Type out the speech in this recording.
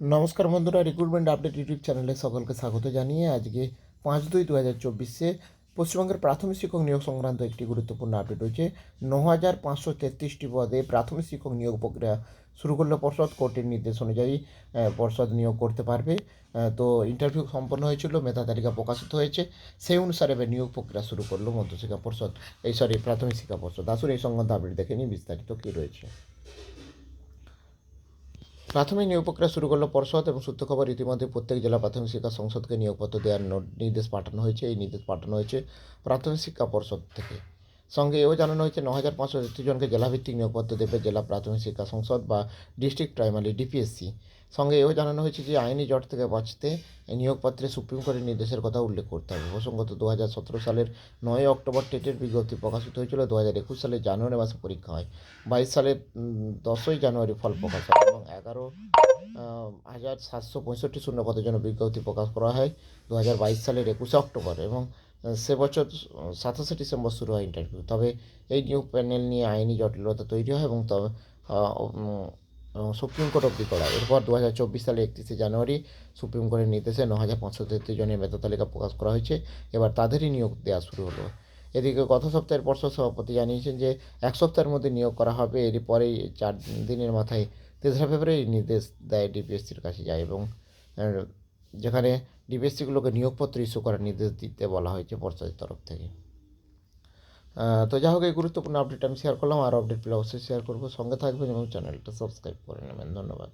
নমস্কার বন্ধুরা recruitment update YouTube চ্যানেলে সকলকে স্বাগত জানিয়ে আজকে পাঁচ দুই দু হাজার চব্বিশে পশ্চিমবঙ্গের প্রাথমিক শিক্ষক নিয়োগ সংক্রান্ত একটি গুরুত্বপূর্ণ আপডেট হয়েছে ন হাজার পাঁচশো তেত্রিশটি পদে প্রাথমিক শিক্ষক নিয়োগ প্রক্রিয়া শুরু করল পর্ষদ কোর্টের নির্দেশ অনুযায়ী পর্ষদ নিয়োগ করতে পারবে। তো ইন্টারভিউ সম্পন্ন হয়েছিল, মেধা তালিকা প্রকাশিত হয়েছে। সেই অনুসারে এবার নিয়োগ প্রক্রিয়া শুরু করল মধ্যশিক্ষা পর্ষদ, এই সরি প্রাথমিক শিক্ষা পর্ষদ। আসুন এই সংক্রান্ত আপডেট দেখে নিই, বিস্তারিত কী রয়েছে। প্রাথমিক নিয়োগ প্রক্রিয়া শুরু করল পর্ষদ এবং সূত্র খবর ইতিমধ্যে প্রত্যেক জেলা প্রাথমিক শিক্ষা সংসদকে নিয়োগপত্র দেওয়ার নির্দেশ পাঠানো হয়েছে। এই নির্দেশ পাঠানো হয়েছে প্রাথমিক শিক্ষা পর্ষদ থেকে। সঙ্গে এও জানানো হয়েছে ন হাজার পাঁচশো জনকে জেলাভিত্তিক নিয়োগপত্র দেবে জেলা প্রাথমিক শিক্ষা সংসদ বা ডিস্ট্রিক্ট প্রাইমারি, ডিপিএসসি। সঙ্গে এও জানানো হয়েছে যে আইনি জট থেকে বাঁচতে নিয়োগপত্রে সুপ্রিম কোর্টের নির্দেশের কথা উল্লেখ করতে হবে। প্রসঙ্গত দু হাজার সতেরো সালের নয় অক্টোবর টেটের বিজ্ঞপ্তি প্রকাশিত হয়েছিল দু হাজার একুশ সালের জানুয়ারি মাসে পরীক্ষা হয়। বাইশ সালের দশই জানুয়ারি ফল প্রকাশ হয় এবং এগারো হাজার সাতশো পঁয়ষট্টি শূন্য পদের জন্য বিজ্ঞপ্তি প্রকাশ করা হয় দু হাজার বাইশ সালের একুশে অক্টোবর এবং সে বছর সাতাশে ডিসেম্বর শুরু হয় ইন্টারভিউ। তবে এই নিয়োগ প্যানেল নিয়ে আইনি জটিলতা তৈরি হয় এবং তবে সুপ্রিম কোর্ট অব্দি করা। এরপর দু হাজার চব্বিশ সালে একত্রিশে জানুয়ারি সুপ্রিম কোর্টের নির্দেশে ন হাজার পাঁচশো তেত্রিশ জনের মেধা তালিকা প্রকাশ করা হয়েছে। এবার তাদেরই নিয়োগ দেওয়া শুরু হলো। এদিকে গত সপ্তাহের পর্ষদ সভাপতি জানিয়েছেন যে, এক সপ্তাহের মধ্যে নিয়োগ করা হবে, এরই পরেই চার দিনের মাথায় তেসরা ফেব্রুয়ারি নির্দেশ দেয় ডিপিএসসির কাছে যায় এবং যেখানে ডিপিএসসিগুলোকে নিয়োগপত্র ইস্যু করার নির্দেশ দিতে বলা হয়েছে পর্ষদের তরফ থেকে। তো যাই হোক, এই গুরুত্বপূর্ণ আপডেট আমি শেয়ার করলাম, আর আপডেট পেলে অবশ্যই শেয়ার করব। সঙ্গে থাকবেন এবং চ্যানেলটা সাবস্ক্রাইব করে নেবেন। ধন্যবাদ।